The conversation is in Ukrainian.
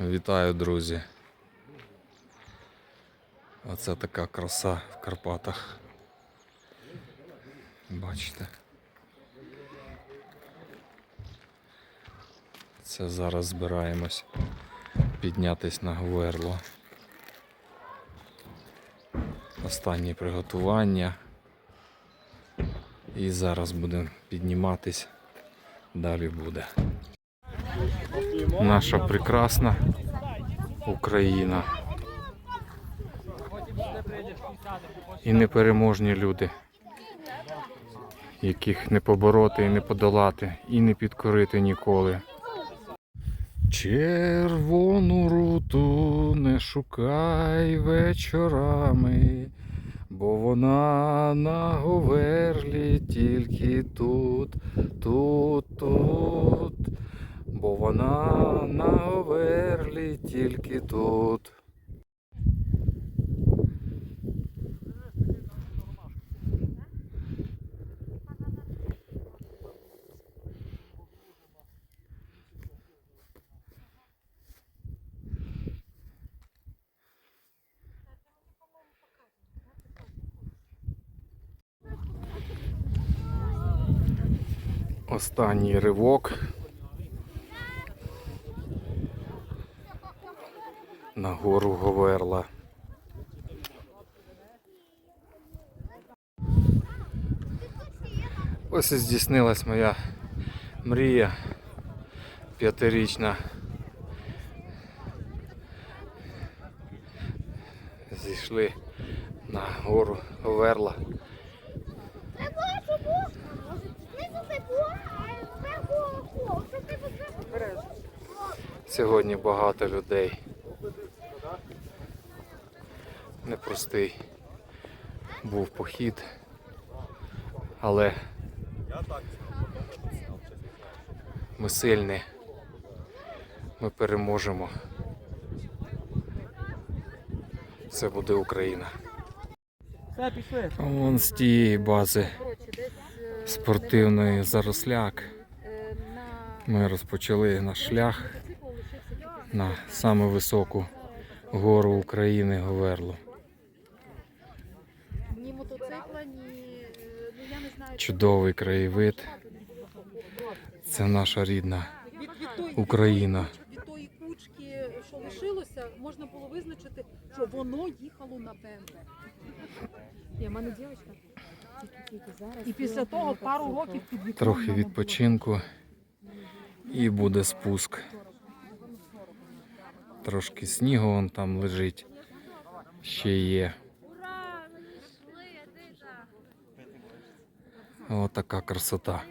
Вітаю, друзі. Оце така краса в Карпатах. Бачите. Це зараз збираємось піднятись на Гверло. Останні приготування. І зараз будемо підніматись. Далі буде. Наша прекрасна Україна. І непереможні люди, яких не побороти і не подолати, і не підкорити ніколи. Червону руту не шукай вечорами, бо вона на говерлі тільки тут, тут, тут, вона на говерлі тільки тут. Останній ривок. На гору Говерла. Ось і здійснилась моя мрія п'ятирічна. Зійшли на гору Говерла. Сьогодні багато людей. Непростий був похід, але ми сильні, ми переможемо. Це буде Україна. Вон з тієї бази спортивної заросляк. Ми розпочали наш шлях на саму високу гору України Говерлу. Мотоцикла, ні е, ну я не знаю. Чудовий краєвид. Це наша рідна Від, від, тої, Україна. від тої кучки, що лишилося, можна було визначити, що воно їхало на. Ні, в мене дівчинка. Зараз. І після того пару років під Трохи відпочинку і буде спуск. Трошки снігу вон там лежить. Ще є. Отака красота.